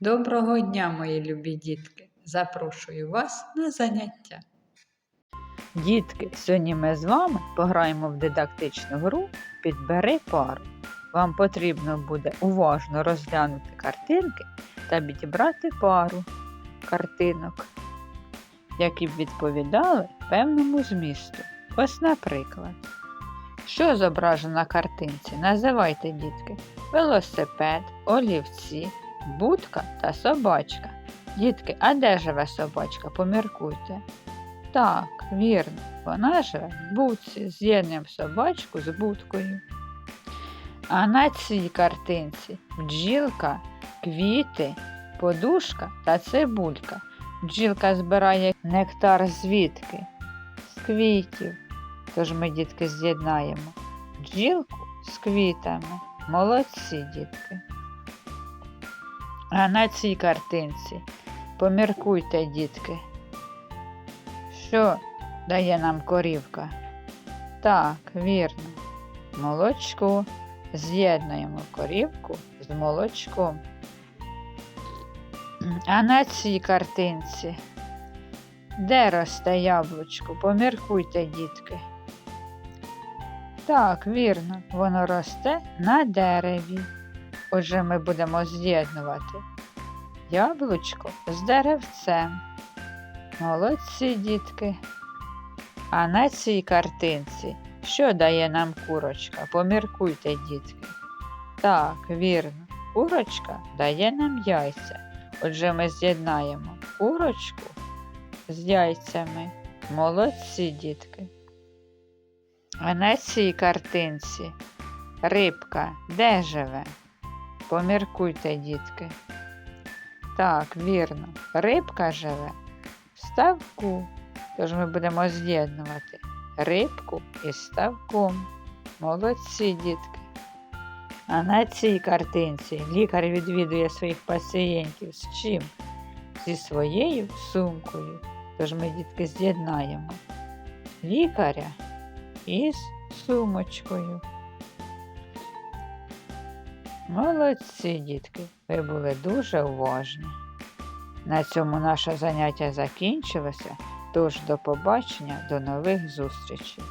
Доброго дня, мої любі дітки! Запрошую вас на заняття. Дітки, сьогодні ми з вами пограємо в дидактичну гру Підбери пару. Вам потрібно буде уважно розглянути картинки та підібрати пару картинок, які б відповідали певному змісту. Ось, наприклад, що зображено на картинці? Називайте, дітки, велосипед, олівці, будка та собачка. Дітки, а де живе собачка? Поміркуйте. Так, вірно, вона живе в будці, з'єднуємо собачку з будкою. А на цій картинці бджілка, квіти, подушка та цибулька. Бджілка збирає нектар звідки? З квітів. Тож ми, дітки, з'єднаємо бджілку з квітами. Молодці, дітки. А на цій картинці поміркуйте, дітки. Що дає нам корівка? Так, вірно, молочко. З'єднуємо корівку з молочком. А на цій картинці де росте яблучко? Поміркуйте, дітки. Так, вірно, воно росте на дереві. Отже, ми будемо з'єднувати яблучко з деревцем. Молодці, дітки. А на цій картинці що дає нам курочка? Поміркуйте, дітки. Так, вірно, курочка дає нам яйця. Отже, ми з'єднаємо курочку з яйцями. Молодці, дітки. А на цій картинці рибка де живе? Поміркуйте, дітки. Так, вірно, рибка живе в ставку. Тож ми будемо з'єднувати рибку із ставком. Молодці, дітки. А на цій картинці лікар відвідує своїх пацієнтів з чим? Зі своєю сумкою. Тож ми, дітки, з'єднаємо лікаря із сумочкою. Молодці, дітки, ви були дуже уважні. На цьому наше заняття закінчилося, тож до побачення, до нових зустрічей.